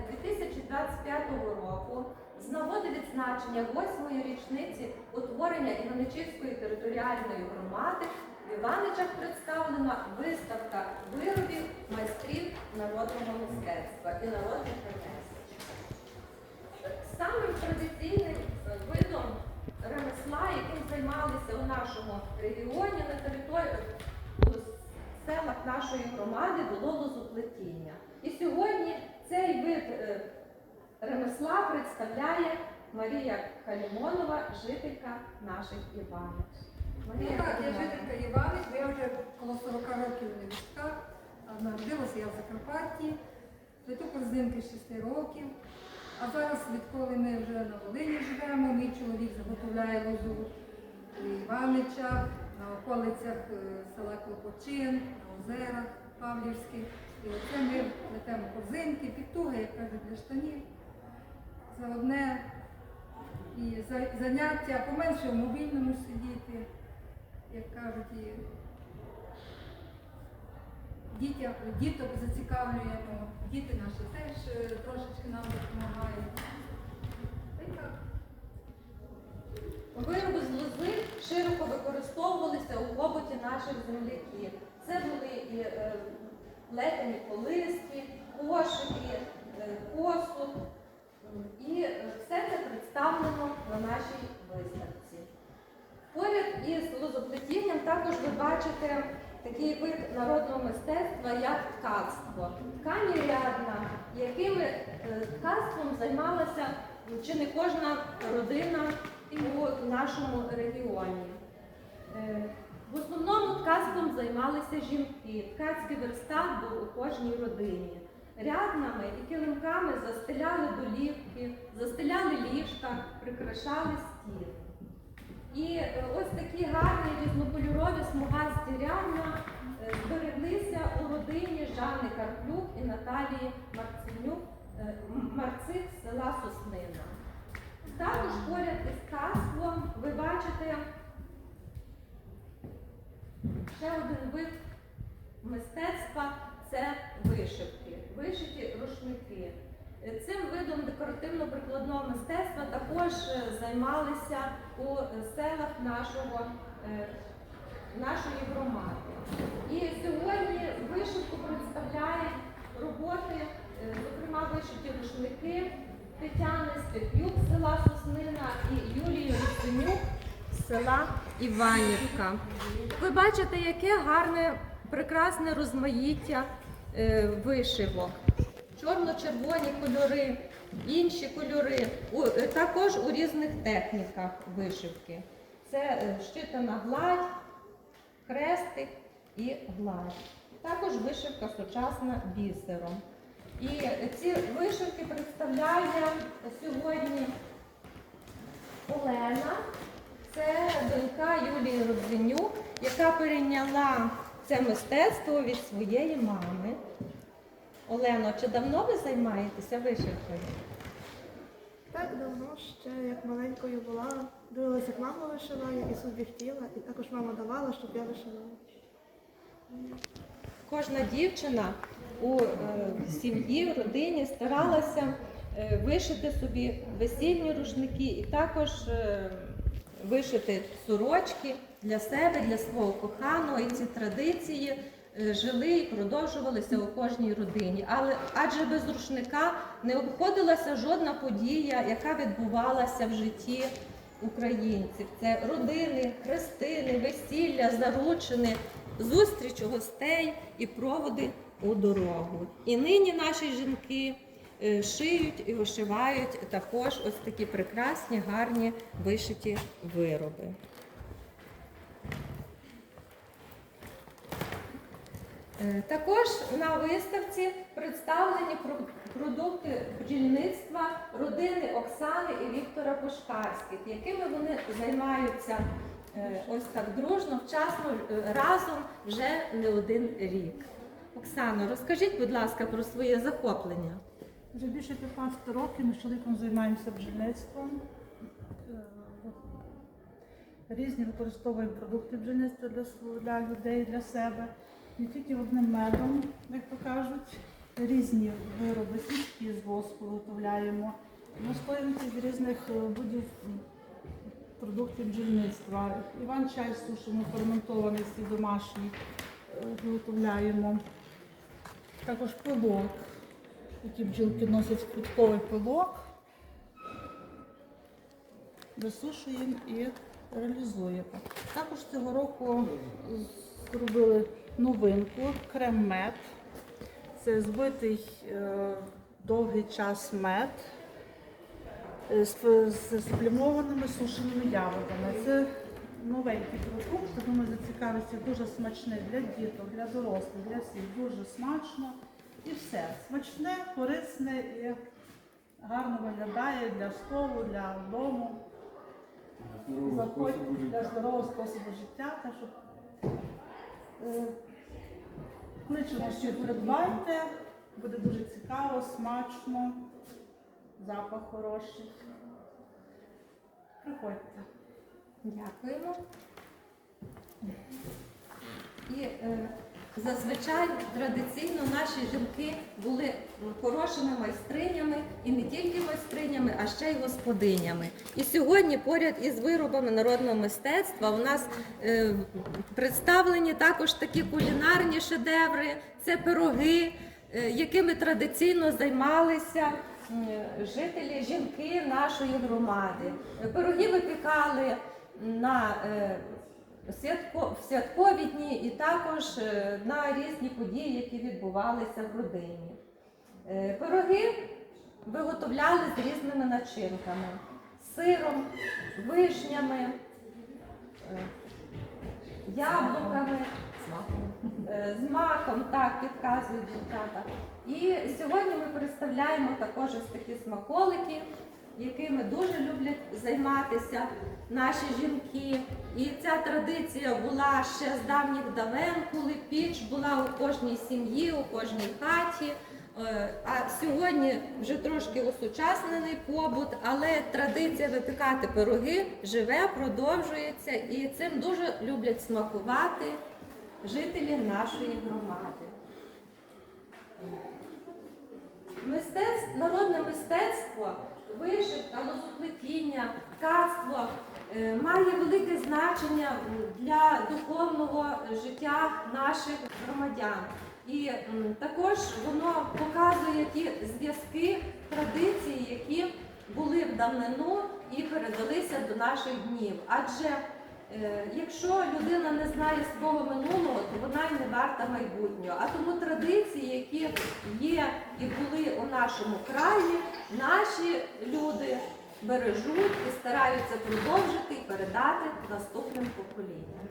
червня 2025 року з нагоди відзначення 8-ї річниці утворення Іваничівської територіальної громади в Іваничах представлена виставка виробів майстрів народного мистецтва і народних ремесел. Самим традиційним видом ремесла, яким займалися у нашому регіоні на території у селах нашої громади, було лозоплетіння. І сьогодні цей вид е, ремесла представляє Марія Калімонова, жителька наших Іванів. Марія Так, я жителька Іванич, бо я вже коло 40 років у Невістках. Народилася я в Закарпатті, плету корзинки 6 років. А зараз, відколи ми вже на Волині живемо, мій чоловік заготовляє лозу у Іваничах, на околицях е, села Клопочин, на озерах Павлівських. І оце ми плетемо корзинки, підтуги, як кажуть, для штанів. Це одне і за- заняття поменше в мобільному сидіти, як кажуть, і дітям, діток зацікавлюємо, діти наші теж е, трошечки нам допомагають. Вироби з лози широко використовувалися у побуті наших земляків. Це були і е, плетені колиски, кошики, е, посуд. І е, все це представлено на нашій виставці. Поряд із лозоплетінням також ви бачите такий вид народного мистецтва, як ткацтво. Ткані рядна, якими е, ткацтвом займалася чи не кожна родина у нашому регіоні. Е, В основному ткацтвом займалися жінки. Ткацький верстат був у кожній родині. Ряднами і килимками застеляли долівки, застеляли ліжка, прикрашали стіни. І е, ось такі гарні різнокольорові смугасті рядна е, збереглися у родині Жанни Карплюк і Наталії Марценюк, е, Марцик з села Соснина. Також поряд із ткацтвом ви бачите ще один вид мистецтва це вишивки, вишиті рушники. Е, Цим видом декоративно-прикладного мистецтва також е, займалися у селах нашого, е, нашої громади. І сьогодні вишивку представляють роботи, е, зокрема вишиті рушники Тетяни Степ'юк з села Соснина і Юлії Русинюк з села Іванівка. Ви бачите, яке гарне, прекрасне розмаїття вишивок. Чорно-червоні кольори, інші кольори, е, також у різних техніках вишивки. Це е, щитана гладь, хрестик і гладь. Також вишивка сучасна бісером. І ці вишивки представляє сьогодні Олена. Це донька Юлії Родзенюк, яка перейняла це мистецтво від своєї мами. Олено, чи давно ви займаєтеся вишивкою? Так давно ще як маленькою була, дивилася, як мама вишиває і собі хотіла, і також мама давала, щоб я вишивала. Кожна дівчина у е, сім'ї, в родині старалася е, вишити собі весільні рушники і також е, вишити сорочки для себе, для свого коханого. І ці традиції жили і продовжувалися у кожній родині. Але адже без рушника не обходилася жодна подія, яка відбувалася в житті українців. Це родини, хрестини, весілля, заручини, зустріч гостей і проводи у дорогу. І нині наші жінки е, шиють і вишивають також ось такі прекрасні, гарні вишиті вироби. Також на виставці представлені продукти бджільництва родини Оксани і Віктора Пушкарських, якими вони займаються е, ось так дружно, вчасно, е, разом вже не один рік. Оксано, розкажіть, будь ласка, про своє захоплення. Вже більше 15 років ми з чоловіком займаємося бджільництвом. Е, Різні використовуємо продукти бджільництва для людей, для себе. Не тільки одним медом, як то кажуть, різні вироби, свічки з воску виготовляємо. Настоянки з різних е, видів м, продуктів бджільництва. Іван чай сушимо, ферментований свій домашній е, виготовляємо. Також пилок, які бджілки носять квітковий пилок. Висушуємо і реалізуємо. Також цього року зробили новинку крем-мед. Це збитий е, довгий час мед е, з, з сублімованими сушеними ягодами. Це новенький продукт, думаю, зацікавиться дуже смачний для діток, для дорослих, для всіх. Дуже смачно і все. Смачне, корисне і гарно виглядає для столу, для дому. Заходь для здорового способу життя. Так що е, кличемо, що придбайте, буде дуже цікаво, смачно, запах хороший. Приходьте. Дякуємо. І е, зазвичай традиційно наші жінки були хорошими майстринями і не тільки майстринями, а ще й господинями. І сьогодні поряд із виробами народного мистецтва у нас е, представлені також такі кулінарні шедеври, це пироги, е, якими традиційно займалися жителі, жінки нашої громади. Пироги випікали на е, святко, в святкові дні і також е, на різні події, які відбувалися в родині. Е, Пироги виготовляли з різними начинками: сиром, вишнями, е, яблуками, з маком, так, підказують дівчата. І сьогодні ми представляємо також ось такі смаколики, якими дуже люблять займатися наші жінки. І ця традиція була ще з давніх давен, коли піч була у кожній сім'ї, у кожній хаті. Е, А сьогодні вже трошки осучаснений побут, але традиція випікати пироги живе, продовжується, і цим дуже люблять смакувати жителі нашої громади. Мистецтво, народне мистецтво, вишивка, лозоплетіння, ткацтво е, має велике значення для духовного життя наших громадян. І також воно показує ті зв'язки, традиції, які були в давнину і передалися до наших днів. Адже Якщо людина не знає свого минулого, то вона й не варта майбутнього. А тому традиції, які є і були у нашому краї, наші люди бережуть і стараються продовжити і передати наступним поколінням.